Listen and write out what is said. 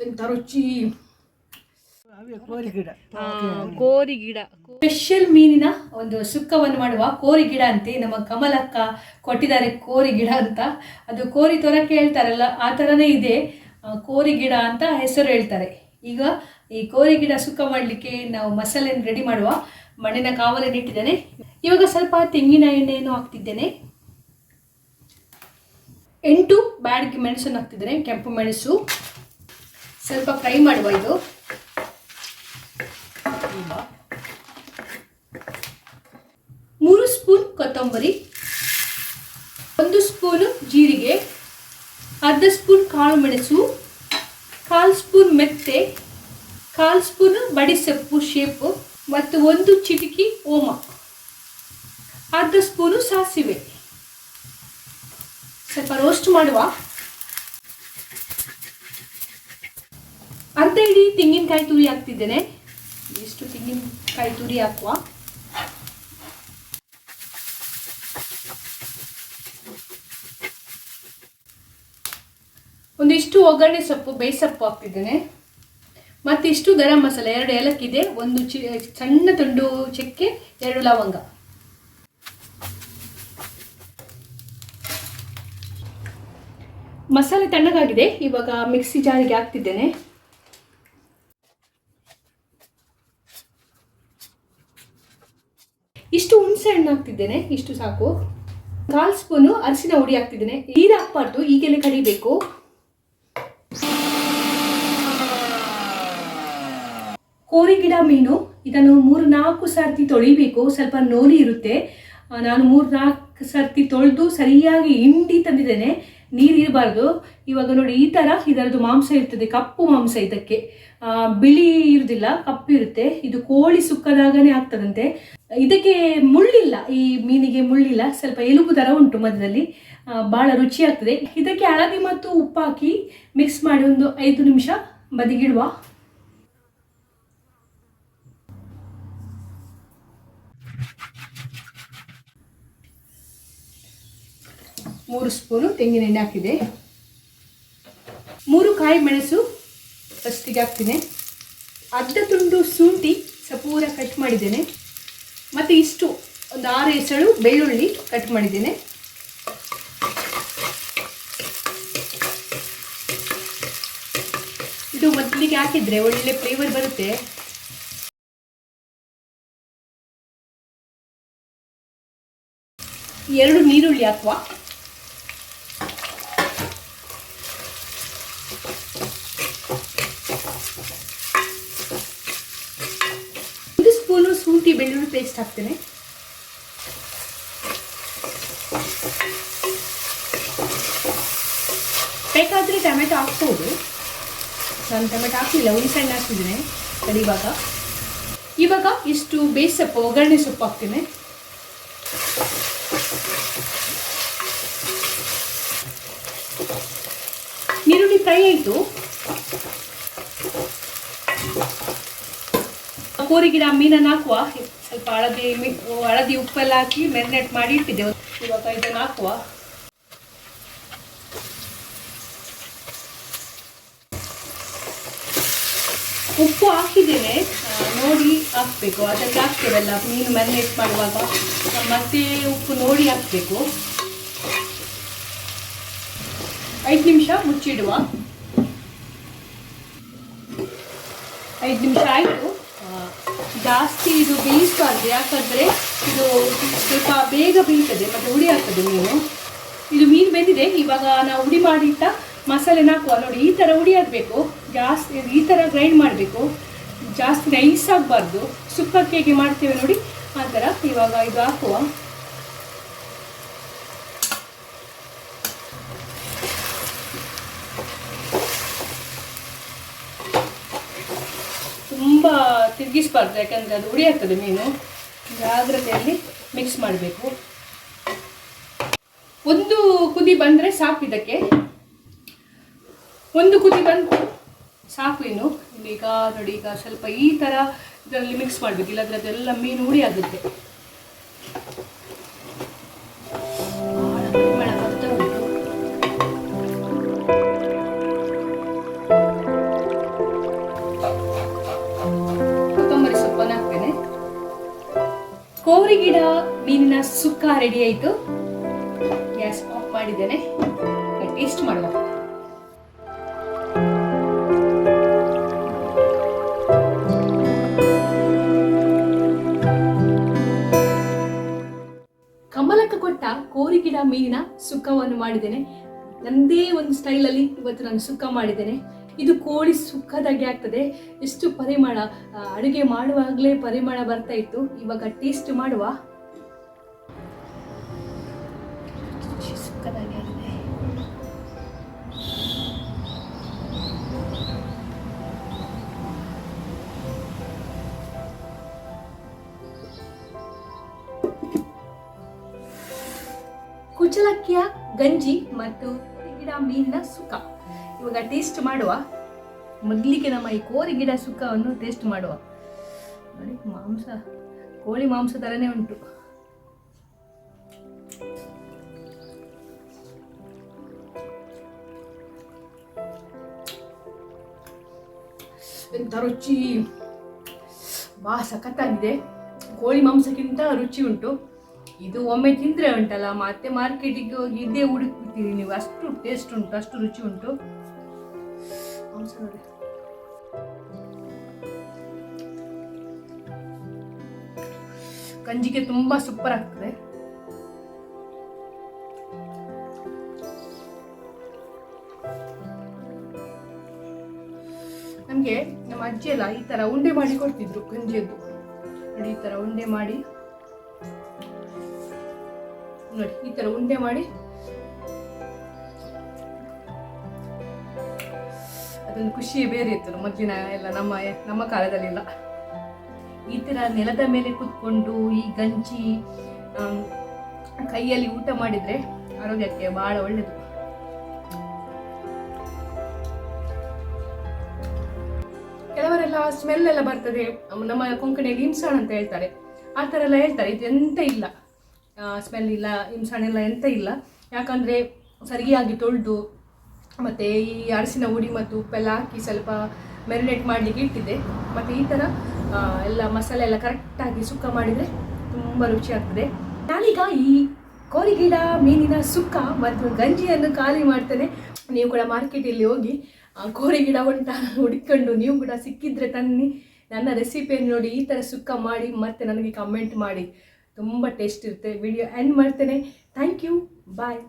ಎಂತ ರುಚಿ ಕೋರಿ ಗಿಡ. ಕೋರಿ ಗಿಡ. ಸ್ಪೆಷಲ್ ಮೀನಿನ ಒಂದು ಸುಕ್ಕವನ್ನು ಮಾಡುವ ಕೋರಿ ಗಿಡ ಅಂತೆ. ನಮ್ಮ ಕಮಲಕ್ಕ ಕೊಟ್ಟಿದ್ದಾರೆ ಕೋರಿ ಗಿಡ ಅಂತ. ಅದು ಕೋರಿ ತೊರಕೆ ಹೇಳ್ತಾರಲ್ಲ ಆ ಥರನೇ ಇದೆ. ಕೋರಿ ಗಿಡ ಅಂತ ಹೆಸರು ಹೇಳ್ತಾರೆ. ಈಗ ಈ ಕೋರಿ ಗಿಡ ಸುಕ್ಕ ಮಾಡಲಿಕ್ಕೆ ನಾವು ಮಸಾಲೆಯನ್ನು ರೆಡಿ ಮಾಡುವ. ಮಣ್ಣಿನ ಕಾವಲನ್ನು ಇಟ್ಟಿದ್ದೇನೆ. ಇವಾಗ ಸ್ವಲ್ಪ ತೆಂಗಿನ ಎಣ್ಣೆಯನ್ನು ಹಾಕ್ತಿದ್ದೇನೆ. ಎಂಟು ಬ್ಯಾಡ್ಗೆ ಮೆಣಸನ್ನು ಹಾಕ್ತಿದ್ದೇನೆ. ಕೆಂಪು ಮೆಣಸು ಸ್ವಲ್ಪ ಫ್ರೈ ಮಾಡುವ ಇದು. ಮೂರು ಸ್ಪೂನ್ ಕೊತ್ತಂಬರಿ, ಒಂದು ಸ್ಪೂನು ಜೀರಿಗೆ, ಅರ್ಧ ಸ್ಪೂನ್ ಕಾಳು ಮೆಣಸು, ಕಾಲು ಸ್ಪೂನ್ ಮೆತ್ತೆ, ಕಾಲು ಸ್ಪೂನು ಬಡಿಸೊಪ್ಪು ಶೇಪು ಮತ್ತು ಒಂದು ಚಿಟಿಕಿ ಓಮ, ಅರ್ಧ ಸ್ಪೂನು ಸಾಸಿವೆ. ಸ್ವಲ್ಪ ರೋಸ್ಟ್ ಮಾಡುವ. ಅರ್ಧ ಇಡೀ ತೆಂಗಿನಕಾಯಿ ತುರಿ ಹಾಕ್ತಿದ್ದೇನೆ. ಇಷ್ಟು ತೆಂಗಿನಕಾಯಿ ತುರಿ ಹಾಕುವ. ಒಂದಿಷ್ಟು ಒಗ್ಗರಣೆ ಸೊಪ್ಪು ಬೇಸೊಪ್ಪು ಹಾಕ್ತಿದ್ದೇನೆ. ಮತ್ತಿಷ್ಟು ಗರಂ ಮಸಾಲೆ, ಎರಡು ಏಲಕ್ಕಿದೆ, ಒಂದು ಚಿ, ಸಣ್ಣ ತುಂಡು ಚಕ್ಕೆ, ಎರಡು ಲವಂಗ. ಮಸಾಲೆ ತಣ್ಣಗಾಗಿದೆ. ಇವಾಗ ಮಿಕ್ಸಿ ಜಾರಿಗೆ ಹಾಕ್ತಿದ್ದೇನೆ. ಹಾಕ್ತಿದ್ದೇನೆ, ಇಷ್ಟು ಸಾಕು. ಕಾಲು ಸ್ಪೂನು ಅರಿಶಿನ ಹುಡಿ ಹಾಕ್ತಿದ್ದೇನೆ. ನೀರು ಹಾಕ್ಬಾರ್ದು, ಈಗೆಲ್ಲ ಕಡಿಬೇಕು ಕೋರಿ ಗಿಡ ಮೀನು, ಇದನ್ನು ಮೂರು ನಾಲ್ಕು ಸರ್ತಿ ತೊಳಿಬೇಕು, ಸ್ವಲ್ಪ ನೋಲಿ ಇರುತ್ತೆ. ನಾನು ಮೂರು ನಾಲ್ಕು ಸರ್ತಿ ತೊಳೆದು ಸರಿಯಾಗಿ ಹಿಂಡಿ ತಂದಿದ್ದೇನೆ. ನೀರು ಇರಬಾರ್ದು. ಇವಾಗ ನೋಡಿ, ಈ ಥರ ಇದರದ್ದು ಮಾಂಸ ಇರ್ತದೆ, ಕಪ್ಪು ಮಾಂಸ ಇದಕ್ಕೆ. ಬಿಳಿ ಇರುವುದಿಲ್ಲ ಕಪ್ಪು ಇರುತ್ತೆ. ಇದು ಕೋಳಿ ಸುಕ್ಕದಾಗನೆ ಆಗ್ತದಂತೆ. ಇದಕ್ಕೆ ಮುಳ್ಳಿಲ್ಲ, ಈ ಮೀನಿಗೆ ಮುಳ್ಳಿಲ್ಲ. ಸ್ವಲ್ಪ ಎಲುಬು ಥರ ಉಂಟು ಮಧ್ಯದಲ್ಲಿ. ಭಾಳ ಬಹಳ ರುಚಿ ಆಗ್ತದೆ ಇದಕ್ಕೆ ಹಳದಿ ಮತ್ತು ಉಪ್ಪು ಹಾಕಿ ಮಿಕ್ಸ್ ಮಾಡಿ ಒಂದು ಐದು ನಿಮಿಷ ಬದಿಗಿಡುವ ಮೂರು ಸ್ಪೂನು ತೆಂಗಿನ ಎಣ್ಣೆ ಹಾಕಿದೆ. ಮೂರು ಕಾಯಿ ಮೆಣಸು ಫಸ್ಟಿಗೆ ಹಾಕ್ತೀನಿ. ಅರ್ಧ ತುಂಡು ಶುಂಠಿ ಸಪೂರ ಕಟ್ ಮಾಡಿದ್ದೇನೆ. ಮತ್ತು ಇಷ್ಟು ಒಂದು ಆರು ಎಸಳು ಬೆಳ್ಳುಳ್ಳಿ ಕಟ್ ಮಾಡಿದ್ದೇನೆ. ಇದು ಮೊದಲಿಗೆ ಹಾಕಿದ್ರೆ ಒಳ್ಳೆ ಫ್ಲೇವರ್ ಬರುತ್ತೆ. ಎರಡು ನೀರುಳ್ಳಿ ಹಾಕುವ ಒಂದು ಸ್ಪೂನು ಶುಂಠಿ ಬೆಳ್ಳುಳ್ಳಿ ಪೇಸ್ಟ್ ಹಾಕ್ತೀನಿ ಬೇಕಾದರೆ ಟೊಮೆಟೊ ಹಾಕ್ಬೋದು. ನಾನು ಟೊಮೆಟೊ ಹಾಕಲಿಲ್ಲ ಹುಣಸೆಹಣ್ಣು ಹಾಕ್ತಿದ್ದೀನಿ ಸರಿ ಇವಾಗ. ಇಷ್ಟು ಬೇಸಪ್ಪು ಒಗ್ಗರಣೆ ಸೊಪ್ಪು ಹಾಕ್ತೀನಿ. ನೀರುಳ್ಳಿ ಫ್ರೈ ಆಯಿತು. ಕೋರಿ ಗಿಡ ಮೀನನ್ನು ಹಾಕುವ ಸ್ವಲ್ಪ ಹಳದಿ ಹಳದಿ ಉಪ್ಪೆಲ್ಲ ಹಾಕಿ ಮೆರಿನೇಟ್ ಮಾಡಿ ಇಟ್ಟಿದ್ದೆ ಇವಾಗ ಇದನ್ನು ಹಾಕುವ. ಉಪ್ಪು ಹಾಕಿದ್ದೇನೆ. ನೋಡಿ ಹಾಕ್ಬೇಕು. ಅದಕ್ಕೆ ಹಾಕ್ತೇವಲ್ಲ ಮೀನು ಮ್ಯಾರಿನೇಟ್ ಮಾಡುವಾಗ. ಮತ್ತೆ ಉಪ್ಪು ನೋಡಿ ಹಾಕ್ಬೇಕು. ಐದು ನಿಮಿಷ ಮುಚ್ಚಿಡುವ. ಐದು ನಿಮಿಷ ಆಯಿತು. ಜಾಸ್ತಿ ಇದು ಬೇಯಿಸಬಾರ್ದು ಯಾಕಂದರೆ ಇದು ಸ್ವಲ್ಪ ಬೇಗ ಬೀಳ್ತದೆ, ಮತ್ತು ಹುಳಿ ಆಗ್ತದೆ ಮೀನು. ಇದು ಮೀನು ಬೆಂದಿದೆ, ಇವಾಗ ನಾವು ಹುಡಿ ಮಾಡಿಟ್ಟ ಮಸಾಲೆನ ಹಾಕುವ ನೋಡಿ, ಈ ಥರ ಹುಡಿ ಆಗಬೇಕು. ಜಾಸ್ತಿ, ಈ ಥರ ಗ್ರೈಂಡ್ ಮಾಡಬೇಕು. ಜಾಸ್ತಿ ನೈಸ್ ಆಗಬಾರ್ದು. ಸುಕ್ಕಕ್ಕೆ ಹೇಗೆ ಮಾಡ್ತೇವೆ ನೋಡಿ, ಆ ಥರ ಇವಾಗ ಇದು ಹಾಕುವ. ತುಂಬ ತಿರುಗಿಸ್ಬಾರ್ದು, ಯಾಕಂದರೆ ಅದು ಹುಡಿ ಆಗ್ತದೆ ಮೀನು ಜಾಗ್ರತೆಯಲ್ಲಿ ಮಿಕ್ಸ್ ಮಾಡಬೇಕು. ಒಂದು ಕುದಿ ಬಂದರೆ ಸಾಕು ಇದಕ್ಕೆ. ಒಂದು ಕುದಿ ಬಂತು ಸಾಕು ಇನ್ನು. ಈಗ ನೋಡಿ, ಈಗ ಸ್ವಲ್ಪ ಈ ಥರ ಇದರಲ್ಲಿ ಮಿಕ್ಸ್ ಮಾಡಬೇಕು. ಇಲ್ಲಾಂದ್ರೆ ಅದೆಲ್ಲ ಮೀನು ಹುಳಿ ಆಗುತ್ತೆ ಸುಕ್ಕ ರೆಡಿ ಆಯ್ತು. ಗ್ಯಾಸ್ ಆಫ್ ಮಾಡಿದ್ದೇನೆ. ಟೇಸ್ಟ್ ಮಾಡುವ. ಕಮಲಕ್ಕ ಕೊಟ್ಟ ಕೋರಿ ಗಿಡ ಮೀನಿನ ಸುಕ್ಕವನ್ನು ಮಾಡಿದ್ದೇನೆ. ನಂದೇ ಒಂದು ಸ್ಟೈಲಲ್ಲಿ ಇವತ್ತು ನಾನು ಸುಕ್ಕ ಮಾಡಿದ್ದೇನೆ. ಇದು ಕೋಳಿ ಸುಕ್ಕದಾಗೆ ಆಗ್ತದೆ. ಎಷ್ಟು ಪರಿಮಳ ಅಡುಗೆ ಮಾಡುವಾಗಲೇ ಪರಿಮಳ ಬರ್ತಾ ಇತ್ತು. ಇವಾಗ ಟೇಸ್ಟ್ ಮಾಡುವ. ಕುಚಲಕ್ಕಿಯ ಗಂಜಿ ಮತ್ತು ಗಿಡ ಮೀನಿನ ಸುಖ ಇವಾಗ ಟೇಸ್ಟ್ ಮಾಡುವ. ಮೊದಲಿಗೆ ನಮ್ಮ ಈ ಕೋರಿ ಗಿಡ ಸುಖವನ್ನು ಟೇಸ್ಟ್ ಮಾಡುವ. ನೋಡಿ, ಮಾಂಸ, ಕೋಳಿ ಮಾಂಸ ಥರನೇ ಉಂಟು. ಎಂಥ ರುಚಿ. ಬಾ, ಸಖತ್ತಾಗಿದೆ. ಕೋಳಿ ಮಾಂಸಕ್ಕಿಂತ ರುಚಿ ಉಂಟು. ಇದು ಒಮ್ಮೆ ತಿಂದರೆ ಉಂಟಲ್ಲ, ಮತ್ತೆ ಮಾರ್ಕೆಟಿಗೆ ಹೋಗಿ ಇದೇ ಹುಡುಕ್ಬಿಡ್ತೀರಿ ನೀವು. ಅಷ್ಟು ಟೇಸ್ಟ್ ಉಂಟು, ಅಷ್ಟು ರುಚಿ ಉಂಟು. ಗಂಜಿಗೆ ತುಂಬಾ ಸೂಪರ್ ಆಗ್ತದೆ. ನಮಗೆ ನಮ್ಮ ಅಜ್ಜಿ ಎಲ್ಲ ಈ ತರ ಉಂಡೆ ಮಾಡಿ ಕೊಡ್ತಿದ್ರು ಗಂಜಿಯದ್ದು. ನೋಡಿ, ಈ ತರ ಉಂಡೆ ಮಾಡಿ. ನೋಡಿ, ಈ ತರ ಉಂಡೆ ಮಾಡಿ. ಅದೊಂದು ಖುಷಿಯೇ ಬೇರೆ ಇತ್ತು ಮೊದಲಿನ ಎಲ್ಲ, ನಮ್ಮ ನಮ್ಮ ಕಾಲದಲ್ಲೆಲ್ಲ. ಈ ತರ ನೆಲದ ಮೇಲೆ ಕೂತ್ಕೊಂಡು ಈ ಗಂಜಿ ಕೈಯಲ್ಲಿ ಊಟ ಮಾಡಿದ್ರೆ ಆರೋಗ್ಯಕ್ಕೆ ಬಹಳ ಒಳ್ಳೇದು. ಕೆಲವರೆಲ್ಲ ಸ್ಮೆಲ್ ಎಲ್ಲ ಬರ್ತದೆ. ನಮ್ಮ ಕೊಂಕಣಿಯಲ್ಲಿ ಹಿಂಸಾಣ ಅಂತ ಹೇಳ್ತಾರೆ. ಆ ಥರ ಎಲ್ಲ ಹೇಳ್ತಾರೆ. ಇದು ಎಂತ ಇಲ್ಲ. ಸ್ಮೆಲ್ ಇಲ್ಲ ಇಂಸಾಣ ಇಲ್ಲ ಎಂತ ಇಲ್ಲ. ಯಾಕಂದರೆ ಸರಿಯಾಗಿ ತೊಳೆದು, ಮತ್ತು ಈ ಅರಸಿನ ಹುಡಿ ಮತ್ತು ಉಪ್ಪೆಲ್ಲ ಹಾಕಿ ಸ್ವಲ್ಪ ಮೆರಿನೇಟ್ ಮಾಡಲಿಕ್ಕೆ ಇಟ್ಟಿದ್ದೆ. ಮತ್ತು ಈ ಥರ ಎಲ್ಲ ಮಸಾಲೆ ಎಲ್ಲ ಕರೆಕ್ಟಾಗಿ ಸುಕ್ಕ ಮಾಡಿದರೆ ತುಂಬ ರುಚಿ ಆಗ್ತದೆ. ನಾನೀಗ ಈ ಕೋರಿಗಿಡ ಮೀನಿನ ಸುಕ್ಕ ಮತ್ತು ಗಂಜಿಯನ್ನು ಖಾಲಿ ಮಾಡ್ತೇನೆ. ನೀವು ಕೂಡ ಮಾರ್ಕೆಟಲ್ಲಿ ಹೋಗಿ ಕೋರಿಗಿಡ ಉಂಟ ಹುಡುಕೊಂಡು ನೀವು ಕೂಡ ಸಿಕ್ಕಿದ್ರೆ ತನ್ನಿ. ನನ್ನ ರೆಸಿಪಿಯನ್ನು ನೋಡಿ ಈ ಥರ ಸುಕ್ಕ ಮಾಡಿ ಮತ್ತೆ ನನಗೆ ಕಮೆಂಟ್ ಮಾಡಿ. ತುಂಬ ಟೇಸ್ಟ್ ಇರುತ್ತೆ. ವಿಡಿಯೋ ಎಂಡ್ ಮಾಡ್ತೇನೆ. Thank you bye